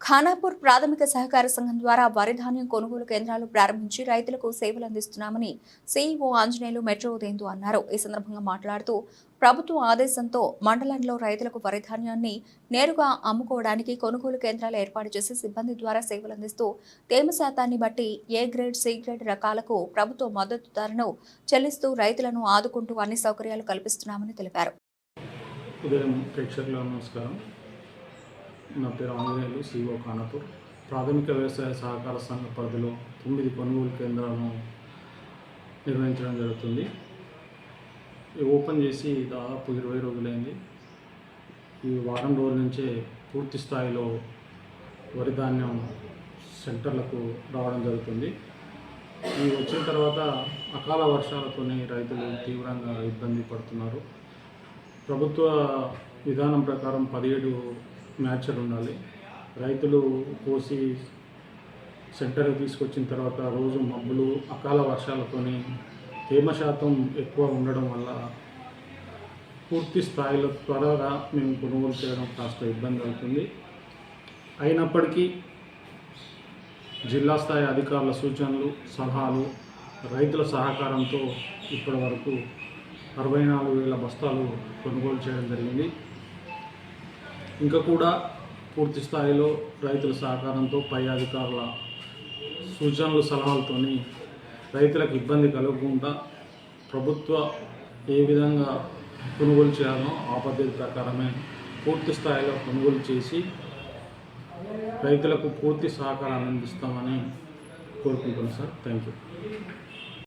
ఖానాపూర్ ప్రాథమిక సహకార సంఘం ద్వారా వరి ధాన్యం కొనుగోలు కేంద్రాలు ప్రారంభించి రైతులకు సేవలు అందిస్తున్నామని సీఈఓ ఆంజనేయులు మెట్రో ఉదయంతో అన్నారు. ఈ సందర్భంగా మాట్లాడుతూ ప్రభుత్వ ఆదేశంతో మండలంలో రైతులకు వరి ధాన్యాన్ని నేరుగా అమ్ముకోవడానికి కొనుగోలు కేంద్రాలు ఏర్పాటు చేసి సిబ్బంది ద్వారా సేవలు అందిస్తూ తేమ శాతాన్ని బట్టి ఏ గ్రేడ్ సి గ్రేడ్ రకాలకు ప్రభుత్వ మద్దతు ధరను చెల్లిస్తూ రైతులను ఆదుకుంటూ అన్ని సౌకర్యాలు కల్పిస్తున్నామని తెలిపారు. ఉదయం ప్రేక్షకులకు నమస్కారం. నా పేరు ఆంజనేయులు సిఓ ఖానపూర్. ప్రాథమిక వ్యవసాయ సహకార సంఘ పరిధిలో తొమ్మిది కొనుగోలు కేంద్రాలను నిర్వహించడం జరుగుతుంది. ఓపెన్ చేసి దాదాపు ఇరవై రోజులైంది. ఈ వారం రోజుల నుంచే పూర్తి స్థాయిలో వరి ధాన్యం సెంటర్లకు రావడం జరుగుతుంది. ఇవి వచ్చిన తర్వాత అకాల వర్షాలతోనే రైతులు తీవ్రంగా ఇబ్బంది పడుతున్నారు. ప్రభుత్వ విధానం ప్రకారం పదిహేడు మ్యాచ్లు ఉండాలి. రైతులు కోసి సెంటర్కి తీసుకొచ్చిన తర్వాత రోజు మబ్బులు అకాల వర్షాలతోని తేమ శాతం ఎక్కువ ఉండడం వల్ల పూర్తి స్థాయిలో త్వరగా మేము కొనుగోలు చేయడం కాస్త ఇబ్బంది అవుతుంది. అయినప్పటికీ జిల్లా స్థాయి అధికారుల సూచనలు సలహాలు రైతుల సహకారంతో ఇప్పటి వరకు అరవై నాలుగు వేల బస్తాలు కొనుగోలు చేయడం జరిగింది. ఇంకా కూడా పూర్తి స్థాయిలో రైతుల సహకారంతో పై అధికారుల సూచనలు సలహాలతోని రైతులకు ఇబ్బంది కలగకుండా ప్రభుత్వ ఏ విధంగా కొనుగోలు చేయాలో ఆ పద్ధతి ప్రకారమే పూర్తి స్థాయిలో కొనుగోలు చేసి రైతులకు పూర్తి సహకారాన్ని అందిస్తామని కోరుకుంటున్నాను సార్. Thank you.